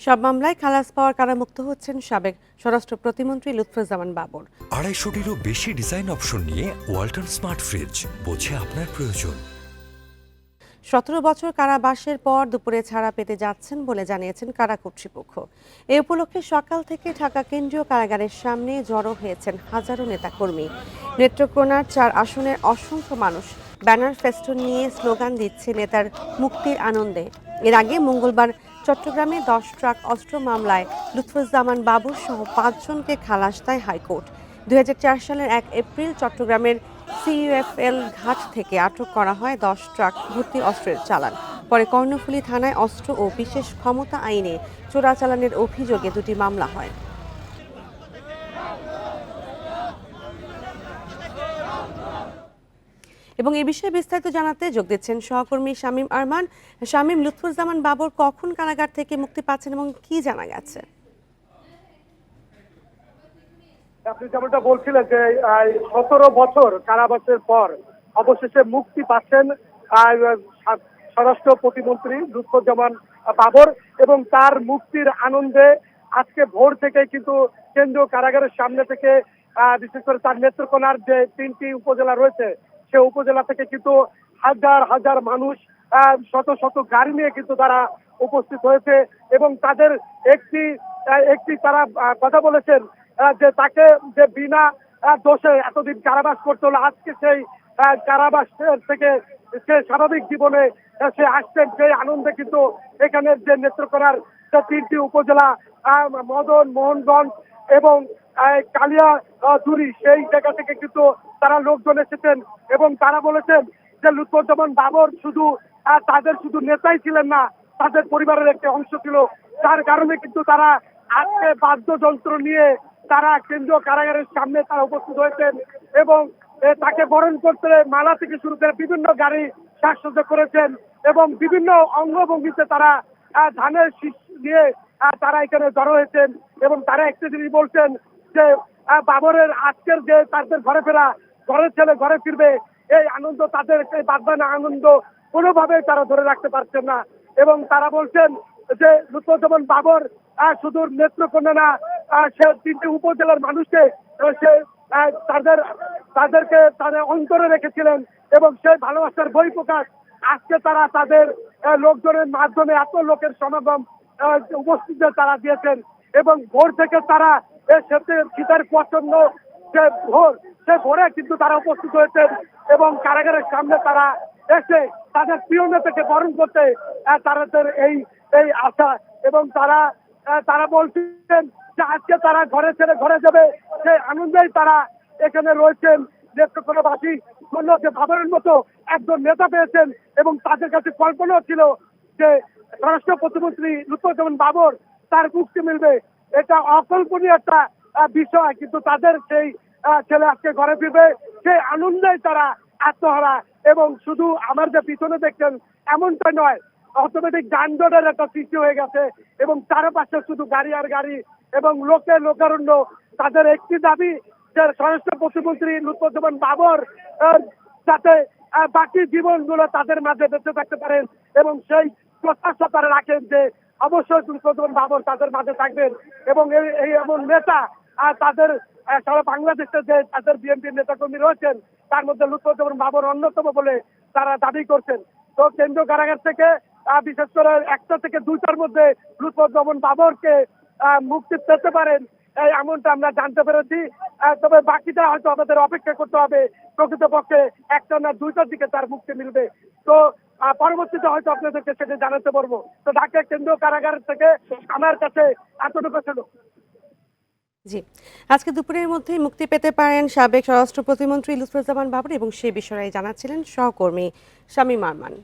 সব মামলায় খালাস পাওয়ার কারামুক্ত হচ্ছেন সাবেক স্বরাষ্ট্র প্রতিমন্ত্রী লুৎফুজ্জামান বাবর। আড়াইশোটিরও বেশি ডিজাইন অপশন নিয়ে ওয়াল্টন স্মার্ট ফ্রিজ বোঝে আপনার প্রয়োজন। সতেরো বছর কারাবাসের পর দুপুরে ছাড়া পেতে যাচ্ছেন বলে জানিয়েছেন কারা কর্তৃপক্ষ। এ উপলক্ষে সকাল থেকে ঢাকা কেন্দ্রীয় কারাগারের সামনে জড়ো হয়েছেন হাজারো নেতাকর্মী। নেত্রকোনার চার আসনের অসংখ্য মানুষ ব্যানার ফেস্টুন নিয়ে স্লোগান দিচ্ছে নেতার মুক্তির আনন্দে। এর আগে মঙ্গলবার চট্টগ্রামে দশ ট্রাক অস্ত্র মামলায় লুৎফুজ্জামান বাবুর সহ পাঁচজনকে খালাস দেয় হাইকোর্ট। দুই হাজার চার সালের এক এপ্রিল চট্টগ্রামের সিইউএফএল ঘাট থেকে আটক করা হয় দশ ট্রাক ভর্তি অস্ত্রের চালান। পরে কর্ণফুলী থানায় অস্ত্র ও বিশেষ ক্ষমতা আইনে চোরাচালানের অভিযোগে দুটি মামলা হয়। এবং এই বিষয়ে বিস্তারিত জানাতে যোগ দিচ্ছেন সহকর্মী শামীম আরমান। শামীম, লুৎফুজ্জামান বাবর কখন কারাগার থেকে মুক্তি পাচ্ছেন এবং কি জানা গেছে? আপনি যেমনটা বলছিলেন যে সতেরো বছর কারাবাসের পর অবশেষে মুক্তি পাচ্ছেন স্বরাষ্ট্র প্রতিমন্ত্রী লুৎফুজ্জামান বাবর এবং তার মুক্তির আনন্দে আজকে ভোর থেকে কিন্তু কেন্দ্রীয় কারাগারের সামনে থেকে বিশেষ করে তার নেত্রকোনার যে তিনটি উপজেলা রয়েছে সে উপজেলা থেকে কিন্তু হাজার হাজার মানুষ শত শত গাড়ি নিয়ে কিন্তু তারা উপস্থিত হয়েছে এবং তাদের একটি একটি তারা কথা বলেছেন যে তাকে যে বিনা দোষে এতদিন কারাবাস করতে হলো, আজকে সেই কারাবাস থেকে সে স্বাভাবিক জীবনে সে আসছেন, সেই আনন্দে কিন্তু এখানের যে নেত্রকোনার তিনটি উপজেলা মদন, মোহনগঞ্জ এবং কালিয়া জুড়ি সেই জায়গা থেকে কিন্তু তারা লোকজন এসেছেন এবং তারা বলেছেন যে লুৎফুজ্জামান বাবর শুধু তাদের শুধু নেতাই ছিলেন না, তাদের পরিবারের একটি অংশ ছিল। যার কারণে কিন্তু তারা আজকে বাদ্যযন্ত্র নিয়ে তারা কেন্দ্রীয় কারাগারের সামনে তারা উপস্থিত হয়েছেন এবং তাকে বরণ করতে মালা থেকে শুরু করে বিভিন্ন গাড়ি সাজসজ্জা করেছেন এবং বিভিন্ন অঙ্গভঙ্গিতে তারা ধানের শীষ নিয়ে তারা এখানে জড়ো হয়েছেন এবং তারা একটি জিনিস বলছেন যে বাবরের আজকের যে তাদের ঘরে ফেরা ঘরের ছেলে ঘরে ফিরবে, এই আনন্দ তাদের বাদবানা আনন্দ কোনোভাবে তারা ধরে রাখতে পারছেন না। এবং তারা বলছেন যে, লুৎফুজ্জামান বাবর শুধু নেত্রকোনা না সে তিনটি উপজেলার মানুষকে সে তাদের, তাদেরকে তাদের অন্তরে রেখেছিলেন এবং সেই ভালোবাসার বই প্রকাশ। আজকে তারা তাদের লোকজনের মাধ্যমে এত লোকের সমাগম উপস্থিত তারা দিয়েছেন। এবং ভোর থেকে তারা শীতের শীতের প্রচণ্ড যে ভোর সে ঘরে কিন্তু তারা উপস্থিত হয়েছেন এবং কারাগারের সামনে তারা এসে তাদের প্রিয় নেতাকে বরণ করতে তাদের এই এই আশা এবং তারা তারা বলছেন যে আজকে তারা ঘরে ছেড়ে ঘরে যাবে। সেই আনন্দেই তারা এখানে রয়েছেন। নেত্রকোনাবাসী জন্য যে বাবরের মতো একজন নেতা পেয়েছেন এবং তাদের কাছে কল্পনাও ছিল যে স্বরাষ্ট্র প্রতিমন্ত্রী লুৎফুজ্জামান বাবর তার মুক্তি মিলবে। এটা অকল্পনীয় একটা বিষয়, কিন্তু তাদের সেই ছেলে আজকে ঘরে ফিরবে। সেই আনন্দেই তারা আত্মহারা। এবং শুধু আমার যে পিছনে দেখছেন, এমনটা নয় অটোমেটিক যানজটের একটা সৃষ্টি হয়ে গেছে। এবং চারপাশে শুধু গাড়ি আর গাড়ি এবং লোকে লোকারণ্য। তাদের একটি দাবি যে স্বরাষ্ট্র প্রতিমন্ত্রী লুৎফুজ্জামান বাবর যাতে বাকি জীবনগুলো তাদের মাঝে বেঁচে থাকতে পারেন এবং সেই প্রত্যাশা তারা রাখেন যে অবশ্যই লুৎফুজ্জামান বাবর তাদের মাঝে থাকবেন এবং এই এমন নেতা তাদের সারা বাংলাদেশে যে তাদের বিএনপির নেতাকর্মী রয়েছেন, তার মধ্যে লুৎফুজ্জামান বাবর অন্যতম বলে তারা দাবি করছেন। তো কেন্দ্রীয় কারাগার থেকে বিশেষ করে একটা থেকে দুইটার মধ্যে লুৎফুজ্জামান বাবরকে মুক্তি পেতে পারেন এমনটা আমরা জানতে পেরেছি। তবে বাকিটা হয়তো আমাদের অপেক্ষা করতে হবে। প্রকৃতপক্ষে একটা না দুইটার দিকে তার মুক্তি মিলবে। তো পরবর্তীতে হয়তো আপনাদেরকে সেটা জানাতে পারব তো ঢাকা কেন্দ্রীয় কারাগার থেকে আমার কাছে এতটুকু ছিল। জি। আজকে দুপুরের মধ্যেই মুক্তি পেতে পারেন সাবেক স্বরাষ্ট্র প্রতিমন্ত্রী লুৎফুজ্জামান বাবর এবং সে বিষয়ে জানাচ্ছিলেন সহকর্মী শামীম আরমান।